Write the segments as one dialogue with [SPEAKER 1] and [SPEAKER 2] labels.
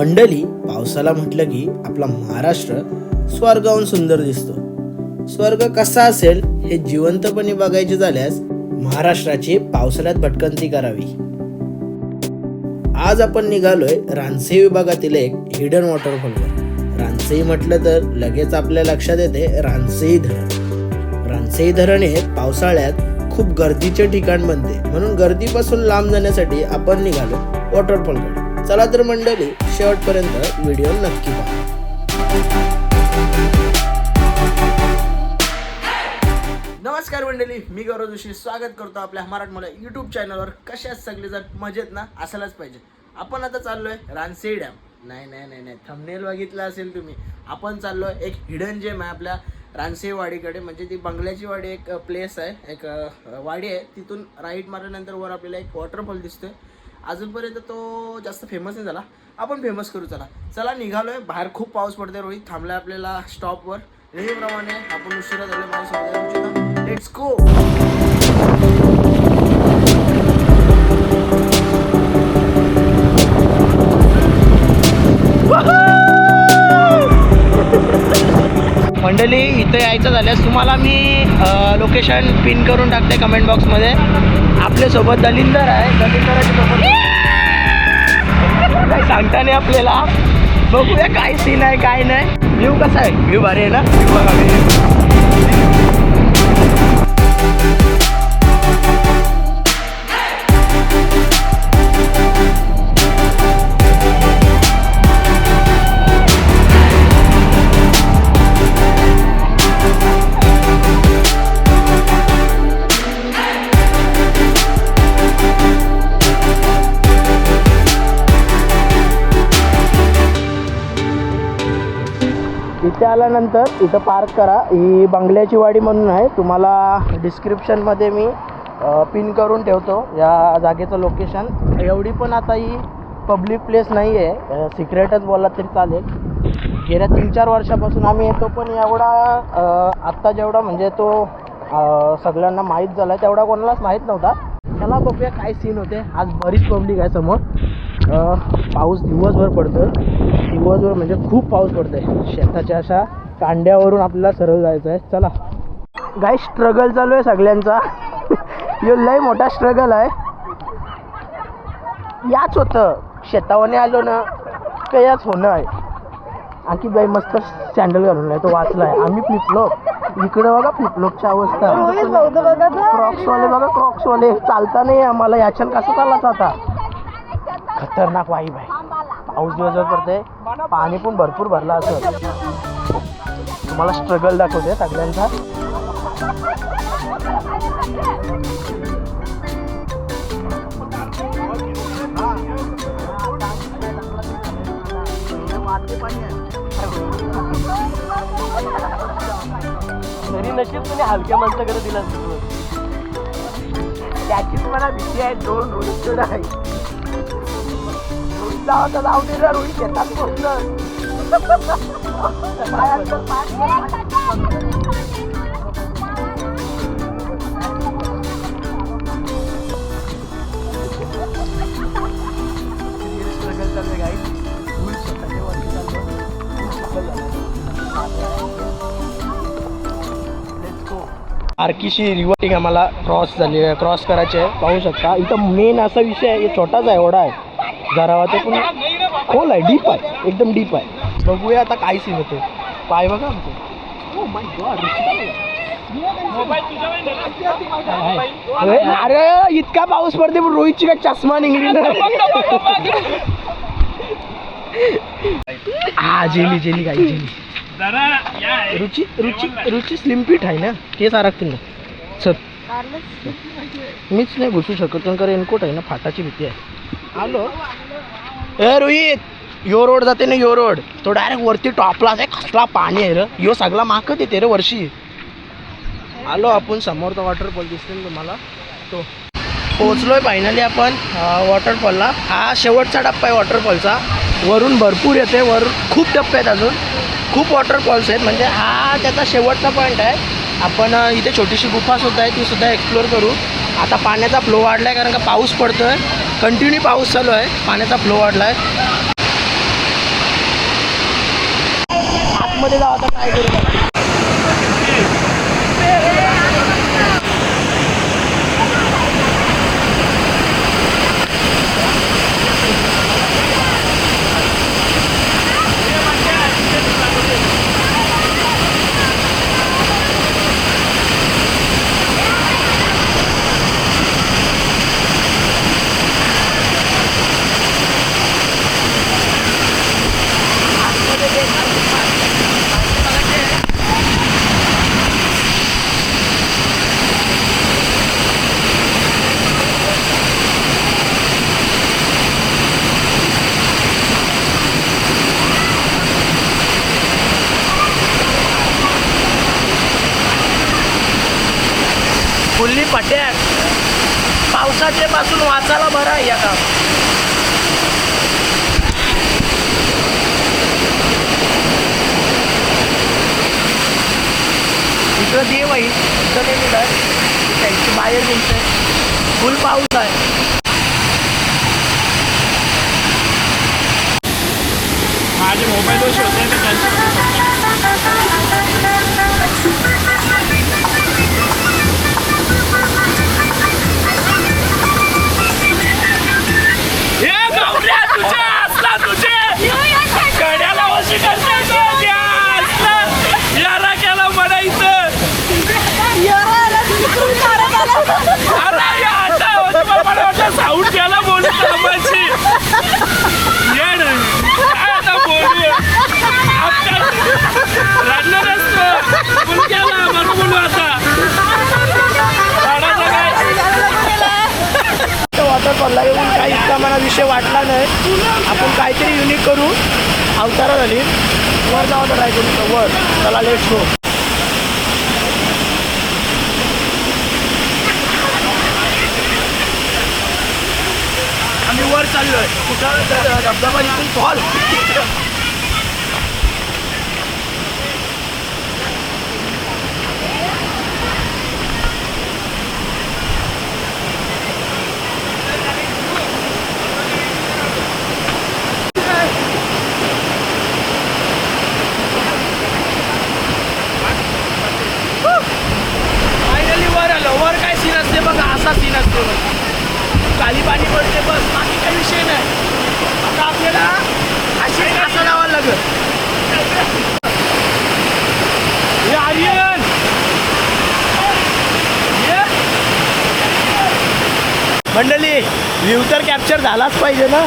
[SPEAKER 1] मंडळी पावसाला म्हटलं की आपला महाराष्ट्र स्वर्गाहून सुंदर दिसतो. स्वर्ग कसा असेल हे जिवंतपणे बघायचे झाल्यास महाराष्ट्राची पावसाळ्यात भटकंती करावी. आज आपण निघालोय रानसे विभागातील एक हिडन वॉटरफॉलवर रानसेई म्हटलं तर लगेच आपल्या लक्षात येते रानसेई धरण. रानसेई धरण हे पावसाळ्यात खूप गर्दीचे ठिकाण बनते. म्हणून गर्दीपासून लांब जाण्यासाठी आपण निघालो वॉटरफॉलकडे चला तर मंडळी शेवटपर्यंत व्हिडिओ नक्की पहा. नमस्कार मंडळी मी गौरव जोशी स्वागत करतो आपल्या मराठमोळ्या युट्यूब चॅनलवर कशाच सगळे जर मजेत ना? असायलाच पाहिजे. आपण आता चाललोय रानसे डॅम. नाही नाही नाही नाही. थंबनेल बघितला असेल तुम्ही. आपण चाललोय एक हिडन जेम आहे आपल्या रानसेवाडीकडे म्हणजे ती बंगल्याची वाडी एक प्लेस आहे. एक वाडी आहे. तिथून राईट मारल्यानंतर वर आपल्याला एक वॉटरफॉल दिसतोय. अजूनपर्यंत तो जास्त फेमस नाही झाला. आपण फेमस करू चला. चला निघालोय. बाहेर खूप पाऊस पडतोय रोहित. थांबलाय आपल्याला स्टॉपवर नेहमीप्रमाणे आपण उशिरा झालो माझ्या लेट्स गो मंडळी इथं यायचं झाल्यास तुम्हाला मी लोकेशन पिन करून टाकते कमेंट बॉक्समध्ये आपल्यासोबत दलिंदर आहे. दलिंदराच्या सोबत काही सांगता नाही आपल्याला. बघूया काय सीन आहे काय नाही. व्ह्यू कसा आहे? व्ह्यू भारी आहे ना? व्ह्यू बघा इथे आल्यानंतर इथं पार्क करा. ही बंगल्याची वाडी म्हणून आहे. तुम्हाला डिस्क्रिप्शनमध्ये मी पिन करून ठेवतो या जागेचं लोकेशन एवढी पण आता ही पब्लिक प्लेस नाही आहे सिक्रेटच बोलला तरी चालेल. गेल्या तीन चार वर्षापासून आम्ही येतो पण एवढा आत्ता जेवढा म्हणजे तो सगळ्यांना माहीत झाला आहे तेवढा कोणालाच माहीत नव्हता. चला बघूया काय सीन होते. आज बरीच पब्लिक आहे समोर. पाऊस दिवसभर पडतो दिवसभर म्हणजे खूप पाऊस पडतोय. शेताच्या अशा कांड्यावरून आपल्याला सरळ जायचं आहे चला. गाय स्ट्रगल चालू आहे सगळ्यांचा. यो लय मोठा स्ट्रगल आहे. याच होतं. शेतावाने आलो ना का याच होणं आहे. आणखी बाई मस्त सँडल घालून आहे तो वाचला आहे. आम्ही फ्लिपलॉप इकडे बघा फ्लिपलॉपची अवस्था. क्रॉक्सवाले बघा क्रॉक्सवाले चालता नाही आम्हाला. याच्यात कसं चालायचं आता? खतरनाक वाईब आहे. पाऊस दिवसभर पडते पाणी पण भरपूर भरलं असं तुम्हाला स्ट्रगल दाखवते सगळ्यांचा. तरी नशीब तुम्ही हलक्या माणसाकडे दिला त्याचीच मला भीती आहे. दोन रोज आहे. आहे तर जाऊ दे वरती घेतात फुल आर्कीशी रिवर्टिंग आम्हाला क्रॉस झाली आहे. क्रॉस करायचे आहे. पाहू शकता. इथं मेन असा विषय आहे. हे छोटाच आहे एवढा आहे. जरा ते पण खोल आहे डीप आहे. एकदम डीप आहे. बघूया आता काय सीन होते. पाय बघा आमचे. Oh my God, अरे अरे इतका पाऊस पडते पण रोहितची काय चष्मा निघली ना हा जेली जेली काय jelly. Ruchi Ruchi Ruchi slim fit आहे ना? केस अडकतील ना. चल. मीच नाही घुसू शकत कारण रेनकोट आहे ना फाटाची भीती आहे. आलो. ए रोहित यो रोड जाते ना यो रोड. तो डायरेक्ट वरती टॉपला आहे कसला पाणी आहे रे. यो सगळा माकत येते रे वर्षी आलो आपण समोरचा वॉटरफॉल दिसते तुम्हाला? तो. पोचलोय फायनली आपण वॉटरफॉलला हा शेवटचा टप्पा आहे वॉटरफॉलचा वरून भरपूर येते वरून खूप टप्पे आहेत अजून. खूप वॉटरफॉल्स आहेत म्हणजे हा त्याचा शेवटचा पॉईंट आहे. आपण इथे छोटीशी गुफा सुद्धा आहे ती सुद्धा एक्सप्लोअर करू. आता पाण्याचा फ्लो वाढला आहे कारण का पाऊस पडतो आहे कंटिन्यू पाऊस चालू आहे. पाण्याचा फ्लो वाढला आहे आतमध्ये जाऊ आता काय करू? फुल्ली पावसाचे पासून वाचायला बरा आहे या काम इकडं देव आहे इथं नाही मिळत. त्यांची बाहेर निघतंय फुल पाऊस आहे.
[SPEAKER 2] माझे मोबाईल दोष होते
[SPEAKER 1] विषय वाटला नाही. आपण काहीतरी युनिक करू. अवतारा झाली. वर जावं तर ट्राय करू वर. चला लेट्स गो आम्ही वर चाललोय. कुठं? धबधबा इथून. फॉल फायनली वर आलो वर काय सीन असते बघा असा सीन असतो बघा. खाली पाणी पडते बस बाकी काही विषय नाही आता आपल्याला अशी असं लावायला लागेल
[SPEAKER 2] हे आर्यन
[SPEAKER 1] ये. मंडळी व्ह्यू तर कॅप्चर झालाच पाहिजे ना?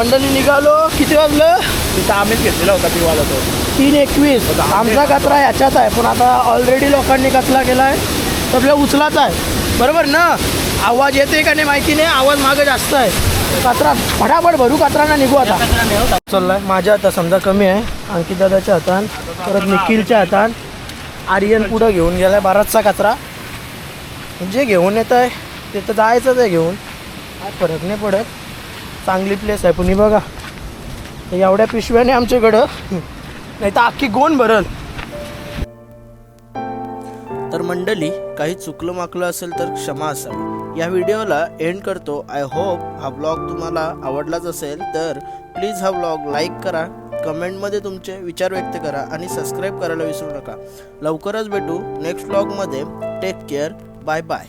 [SPEAKER 1] मंडळी निघालो. किती वाजलं?
[SPEAKER 2] तिथं आम्हीच घेतलेला होता पिवाला तो.
[SPEAKER 1] तीन एकवीस. आमचा कचरा ह्याच्यात आहे पण आता ऑलरेडी लोकांनी कचरा केला आहे तर आपल्या उचलाचा आहे. बरोबर ना? आवाज येते का नाही माहिती नाही. आवाज मागं जास्त आहे. कचरा फटाफट भरू कचरा ना निघू आता. चाललाय. माझ्या हातात समजा कमी आहे. अंकित दादाच्या हातान परत निखिलच्या हातान आर्यन पुढं घेऊन गेलाय बराचसा कचरा. जे घेऊन येत आहे ते तर जायचंच आहे घेऊन. काय फरक नाही पडत. चांगली प्लेस आहे. पुणे बघा एवढ्या पिशव्याने आमच्याकडं. नाही तर अख्खी गोण भरल. तर मंडळी काही चुकलं माकलं असेल तर क्षमा असावी. या व्हिडिओला एंड करतो. आय होप हा ब्लॉग तुम्हाला आवडलाच असेल तर प्लीज हा ब्लॉग लाईक करा. कमेंटमध्ये तुमचे विचार व्यक्त करा आणि सबस्क्राईब करायला विसरू नका. लवकरच भेटू नेक्स्ट ब्लॉगमध्ये टेक केअर बाय बाय